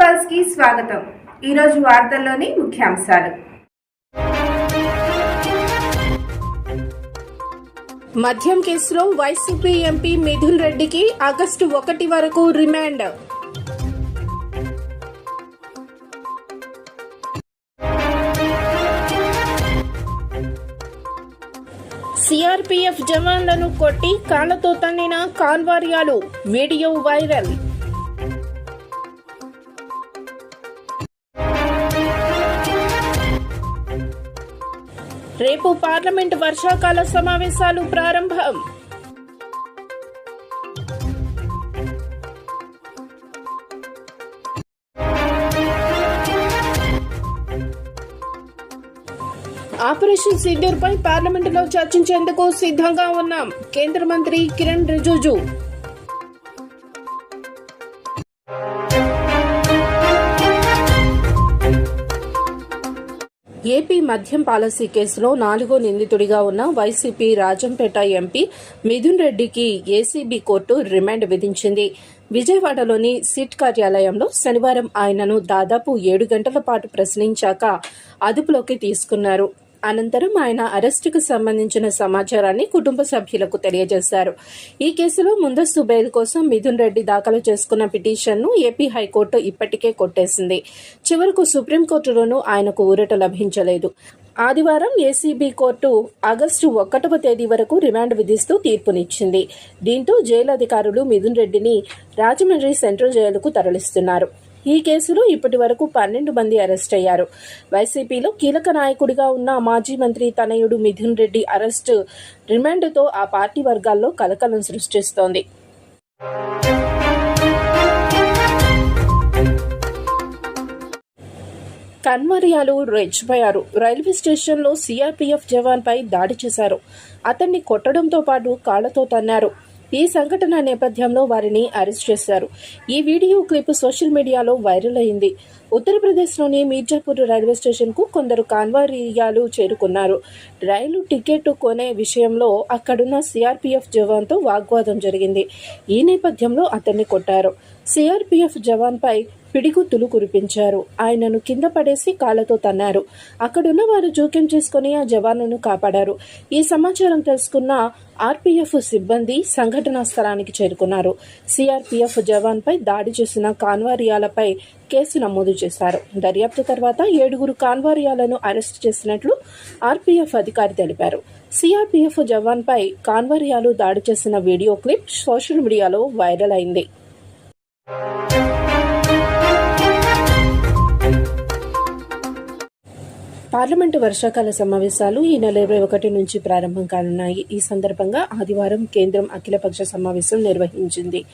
పల్స్కి స్వాగతం. ఈరోజు వార్తల్లోని ముఖ్యాంశాలు. మద్యం కేసులో వైసీపీ ఎంపీ మిథున్ రెడ్డికి ఆగస్టు ఒకటి వరకు రిమాండ్. సిఆర్పీఎఫ్ జవాన్లను కొట్టి కాళ్ళతో తన్నిన కాన్వార్యాలు. Video viral. రేపు పార్లమెంట్ వర్షాకాల సమావేశాలు ప్రారంభం. ఆపరేషన్ సింధూర్ పై పార్లమెంటులో చర్చించేందుకు సిద్ధంగా ఉన్నాం. కేంద్ర మంత్రి కిరణ్ రిజిజు. ఏపీ మద్యం పాలసీ కేసులో నాలుగో నిందితుడిగా ఉన్న వైసీపీ రాజంపేట ఎంపీ మిథున్ రెడ్డికి ఏసీబీ కోర్టు రిమాండ్ విధించింది. విజయవాడలోని సిట్ కార్యాలయంలో శనివారం ఆయనను దాదాపు ఏడు గంటల పాటు ప్రశ్నించాక అదుపులోకి తీసుకున్నారు. అనంతరం ఆయన అరెస్టుకు సంబంధించిన సమాచారాన్ని కుటుంబ సభ్యులకు తెలియజేశారు. ఈ కేసులో ముందస్తు బెయిల్ కోసం మిథున్ రెడ్డి దాఖలు చేసుకున్న పిటిషన్ను ఏపీ హైకోర్టు ఇప్పటికే కొట్టేసింది. చివరకు సుప్రీంకోర్టులోనూ ఆయనకు ఊరట లభించలేదు. ఆదివారం ఏసీబీ కోర్టు ఆగస్టు ఒకటవ తేదీ వరకు రిమాండ్ విధిస్తూ తీర్పునిచ్చింది. దీంతో జైలు అధికారులు మిథున్ రెడ్డిని రాజమండ్రి సెంట్రల్ జైలుకు తరలిస్తున్నారు. ఈ కేసులో ఇప్పటి వరకు పన్నెండు మంది అరెస్ట్ అయ్యారు. వైసీపీలో కీలక నాయకుడిగా ఉన్న మాజీ మంత్రి తనయుడు మిథున్ రెడ్డి అరెస్టు రిమాండ్తో ఆ పార్టీ వర్గాల్లో కలకలం సృష్టిస్తోంది. కన్వరియాలు రెచ్చిపోయారు. రైల్వే స్టేషన్లో సీఆర్పీఎఫ్ జవాన్పై దాడి చేశారు. అతన్ని కొట్టడంతో పాటు కాళ్ళతో తన్నారు. ఈ సంఘటన నేపథ్యంలో వారిని అరెస్ట్ చేశారు. ఈ వీడియో క్లిప్ సోషల్ మీడియాలో వైరల్ అయింది. ఉత్తరప్రదేశ్లోని మీర్జాపూర్ రైల్వే స్టేషన్కు కొందరు కాన్వారియాలు చేరుకున్నారు. రైలు టికెట్ కొనే విషయంలో అక్కడున్న సిఆర్పీఎఫ్ జవాన్తో వాగ్వాదం జరిగింది. ఈ నేపథ్యంలో అతన్ని కొట్టారు. సిఆర్పీఎఫ్ జవాన్పై పిడిగుత్తులు కురిపించారు. ఆయనను కింద పడేసి కాళ్ళతో తన్నారు. అక్కడున్న వారు జోక్యం చేసుకుని ఆ జవాన్లను కాపాడారు. ఈ సమాచారం తెలుసుకున్న ఆర్పీఎఫ్ సిబ్బంది సంఘటనా స్థలానికి చేరుకున్నారు. సిఆర్పీఎఫ్ జవాన్పై దాడి చేసిన కాన్వారియాలపై కేసు నమోదు చేశారు. దర్యాప్తు తర్వాత ఏడుగురు కాన్వారియాలను అరెస్టు చేసినట్లు ఆర్పీఎఫ్ అధికారి తెలిపారు. సిఆర్పీఎఫ్ జవాన్పై కాన్వారియాలు దాడి చేసిన వీడియో క్లిప్ సోషల్ మీడియాలో వైరల్ అయింది. పార్లమెంటు వర్షాకాల సమావేశాలు ఈ నెల ఇరవై ఒకటి నుంచి ప్రారంభం కానున్నాయి. ఈ సందర్భంగా ఆదివారం కేంద్రం అఖిలపక్ష సమావేశం నిర్వహించింది.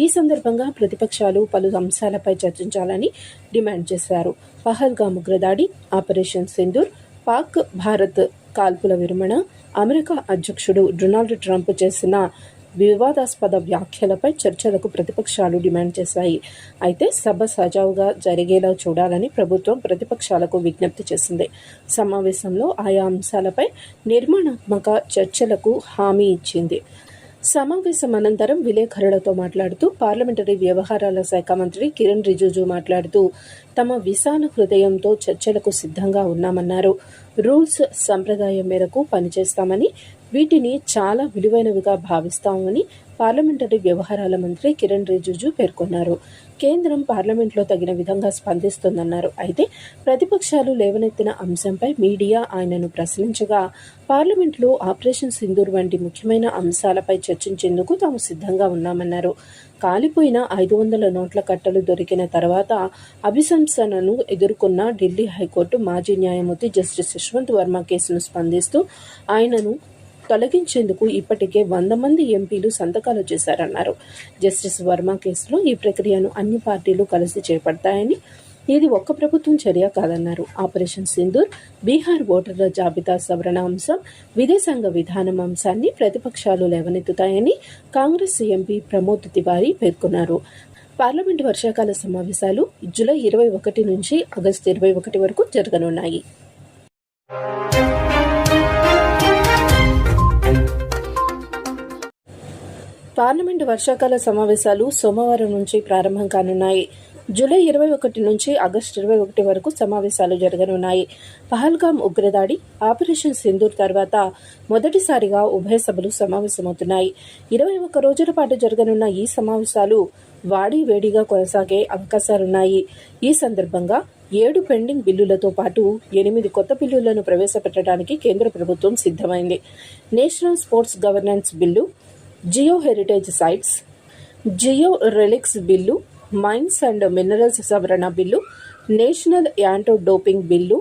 ఈ సందర్భంగా ప్రతిపక్షాలు పలు అంశాలపై చర్చించాలని డిమాండ్ చేశారు. పహల్గా ఉగ్రదాడి ఆపరేషన్ సింధూర్ పాక్ భారత్ కాల్పుల విరమణ అమెరికా అధ్యక్షుడు డొనాల్డ్ ట్రంప్ చేసిన వివాదాస్పద వ్యాఖ్యలపై చర్చలకు ప్రతిపక్షాలు డిమాండ్ చేశాయి. అయితే సభ సజావుగా జరిగేలా చూడాలని ప్రభుత్వం ప్రతిపక్షాలకు విజ్ఞప్తి చేసింది. సమావేశంలో ఆయా అంశాలపై నిర్మాణాత్మక చర్చలకు హామీ ఇచ్చింది. సమావేశం అనంతరం విలేకరులతో మాట్లాడుతూ పార్లమెంటరీ వ్యవహారాల శాఖ మంత్రి కిరణ్ రిజిజు మాట్లాడుతూ తమ విశాల హృదయంతో చర్చలకు సిద్ధంగా ఉన్నామన్నారు. రూల్స్ సంప్రదాయం మేరకు పనిచేస్తామని వీటిని చాలా విలువైనవిగా భావిస్తామని పార్లమెంటరీ వ్యవహారాల మంత్రి కిరణ్ రిజిజు పేర్కొన్నారు. కేంద్రం పార్లమెంట్లో తగిన విధంగా స్పందిస్తుందన్నారు. అయితే ప్రతిపక్షాలు లేవనెత్తిన అంశంపై మీడియా ఆయనను ప్రశ్నించగా పార్లమెంట్లో ఆపరేషన్ సింధూర్ వంటి ముఖ్యమైన అంశాలపై చర్చించేందుకు తాము సిద్ధంగా ఉన్నామన్నారు. కాలిపోయిన ఐదు వందల నోట్ల కట్టలు దొరికిన తర్వాత అభిశంసనను ఎదుర్కొన్న ఢిల్లీ హైకోర్టు మాజీ న్యాయమూర్తి జస్టిస్ యశ్వంత్ వర్మ కేసును స్పందిస్తూ ఆయనను తొలగించేందుకు ఇప్పటికే వంద మంది ఎంపీలు సంతకాలు చేశారన్నారు. జస్టిస్ వర్మ కేసులో ఈ ప్రక్రియను అన్ని పార్టీలు కలిసి చేపడతాయని ఇది ఒక్క ప్రభుత్వం చర్య కాదన్నారు. ఆపరేషన్ సింధూర్ బీహార్ ఓటర్ల జాబితా సవరణ అంశం విదేశాంగ విధానం అంశాన్ని ప్రతిపక్షాలు లేవనెత్తుతాయని కాంగ్రెస్ ఎంపీ ప్రమోద్ తివారీ పేర్కొన్నారు. పార్లమెంటు వర్షాకాల సమావేశాలు జూలై ఇరవై ఒకటి నుంచి ఆగస్టు ఇరవై ఒకటి వరకు జరగనున్నాయి. పార్లమెంటు వర్షాకాల సమావేశాలు సోమవారం నుంచి ప్రారంభం కానున్నాయి. జూలై ఇరవై ఒకటి నుంచి ఆగస్టు ఇరవై ఒకటి వరకు సమావేశాలు జరగనున్నాయి. పహల్గాం ఉగ్రదాడి ఆపరేషన్ సింధూర్ తర్వాత మొదటిసారిగా ఉభయ సభలు సమావేశమవుతున్నాయి. ఇరవై ఒక్క రోజుల పాటు జరగనున్న ఈ సమావేశాలు వాడి వేడిగా కొనసాగే అవకాశాలున్నాయి. ఈ సందర్భంగా ఏడు పెండింగ్ బిల్లులతో పాటు ఎనిమిది కొత్త బిల్లులను ప్రవేశపెట్టడానికి కేంద్ర ప్రభుత్వం సిద్ధమైంది. National sports governance bill geo heritage sites geo relics bill mines and minerals సవరణ bill national anti doping bill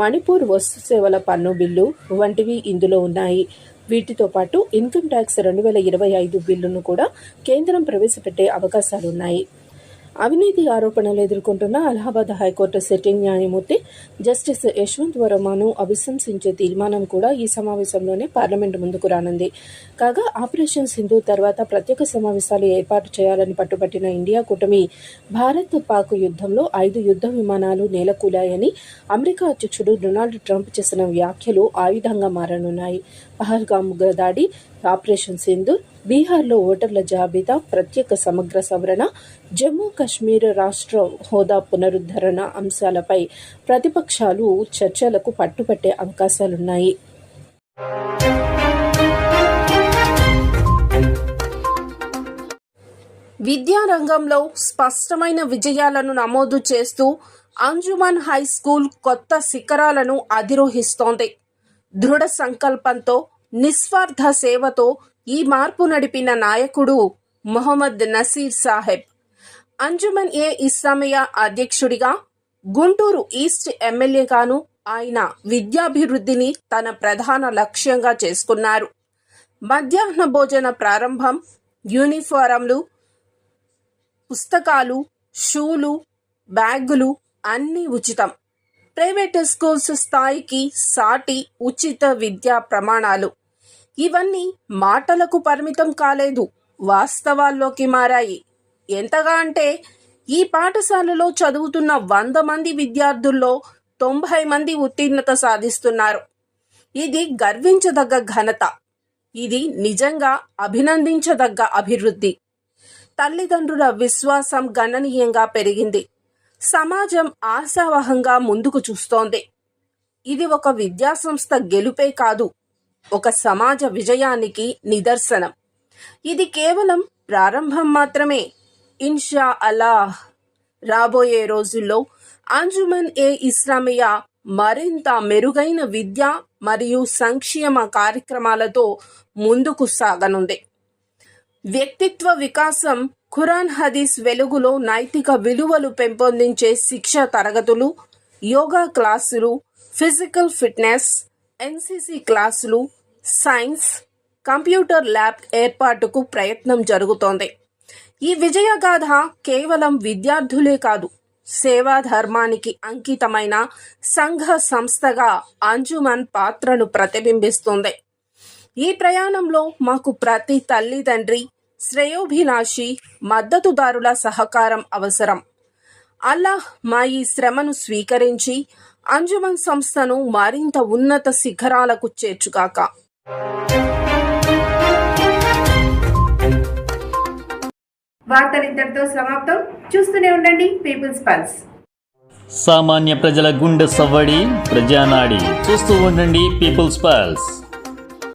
Manipur వస్తు సేవల పన్ను బిల్లు వంటివి ఇందులో ఉన్నాయి. వీటితో పాటు ఇన్కమ్ ట్యాక్స్ రెండు వేల ఇరవై ఐదు బిల్లును కూడా కేంద్రం ప్రవేశపెట్టే అవకాశాలున్నాయి. అవినీతి ఆరోపణలు ఎదుర్కొంటున్న అలహాబాద్ హైకోర్టు సిట్టింగ్ న్యాయమూర్తి జస్టిస్ యశ్వంత్ వర్మను అభిశంసించే తీర్మానం కూడా ఈ సమావేశంలోనే పార్లమెంటు ముందుకు రానుంది. కాగా ఆపరేషన్ సింధు తర్వాత ప్రత్యేక సమావేశాలు ఏర్పాటు చేయాలని పట్టుబట్టిన ఇండియా కూటమి భారత్ పాక్ యుద్ధంలో ఐదు యుద్ధ విమానాలు నేలకూలాయని అమెరికా అధ్యక్షుడు డొనాల్డ్ ట్రంప్ చేసిన వ్యాఖ్యలు ఆయుధంగా మారనున్నాయి. పహల్గామ్ ఉగ్రదాడి ఆపరేషన్ సింధు బీహార్లో ఓటర్ల జాబితా ప్రత్యేక సమగ్ర సవరణ జమ్మూ కశ్మీర్ రాష్ట్ర హోదా పునరుద్ధరణ అంశాలపై ప్రతిపక్షాలు చర్చలకు పట్టుపట్టే అవకాశాలున్నాయి. విద్యారంగంలో స్పష్టమైన విజయాలను నమోదు చేస్తూ అంజుమన్ హై స్కూల్ కొత్త శిఖరాలను అధిరోహిస్తోంది. దృఢ సంకల్పంతో నిస్వార్థ సేవతో ఈ మార్పు నడిపిన నాయకుడు మొహమ్మద్ నసీర్ సాహెబ్. అంజుమన్ ఏ ఇస్లామియా అధ్యక్షుడిగా గుంటూరు ఈస్ట్ ఎమ్మెల్యేగాను ఆయన విద్యాభివృద్ధిని తన ప్రధాన లక్ష్యంగా చేసుకున్నారు. మధ్యాహ్న భోజన ప్రారంభం యూనిఫారంలు పుస్తకాలు షూలు బ్యాగులు అన్నీ ఉచితం. ప్రైవేట్ స్కూల్స్ స్థాయికి సాటి ఉచిత విద్యా ప్రమాణాలు. ఇవన్నీ మాటలకు పరిమితం కాలేదు వాస్తవాల్లోకి మారాయి. ఎంతగా అంటే ఈ పాఠశాలలో చదువుతున్న వంద మంది విద్యార్థుల్లో తొంభై మంది ఉత్తీర్ణత సాధిస్తున్నారు. ఇది గర్వించదగ్గ ఘనత. ఇది నిజంగా అభినందించదగ్గ అభివృద్ధి. తల్లిదండ్రుల విశ్వాసం గణనీయంగా పెరిగింది. సమాజం ఆశావహంగా ముందుకు చూస్తోంది. ఇది ఒక విద్యాసంస్థ గెలుపే కాదు ఒక సమాజ విజయానికి నిదర్శనం. ఇది కేవలం ప్రారంభం మాత్రమే. ఇన్షా అలాహ్ రాబోయే రోజుల్లో అంజుమన్ ఏ ఇస్లామియా మరింత మెరుగైన విద్య మరియు సంక్షేమ కార్యక్రమాలతో ముందుకు సాగనుంది. వ్యక్తిత్వ వికాసం ఖురాన్ హదీస్ వెలుగులో నైతిక విలువలు పెంపొందించే శిక్ష తరగతులు యోగా క్లాసులు ఫిజికల్ ఫిట్నెస్ ఎన్సీసీ క్లాసులు సైన్స్ కంప్యూటర్ ల్యాబ్ ఏర్పాటుకు ప్రయత్నం జరుగుతోంది. ఈ విజయగాథ కేవలం విద్యార్థులే కాదు సేవా ధర్మానికి అంకితమైన సంఘ సంస్థగా అంజుమన్ పాత్రను ప్రతిబింబిస్తుంది. ఈ ప్రయాణంలో మాకు ప్రతి తల్లిదండ్రి శ్రేయోభిలాషి మద్దతుదారుల సహకారం అవసరం. అల్లాహ్ మా ఈ శ్రమను స్వీకరించి అంజుమన్ సంస్థను మరింత ఉన్నత శిఖరాలకు చేర్చుగాక. వార్తలు ఇంతటితో సమాప్తం. చూస్తూనే ఉండండి పీపుల్స్ పల్స్ సామాన్య ప్రజల గుండె సవ్వడి ప్రజానాడి. చూస్తూ ఉండండి పీపుల్స్ పల్స్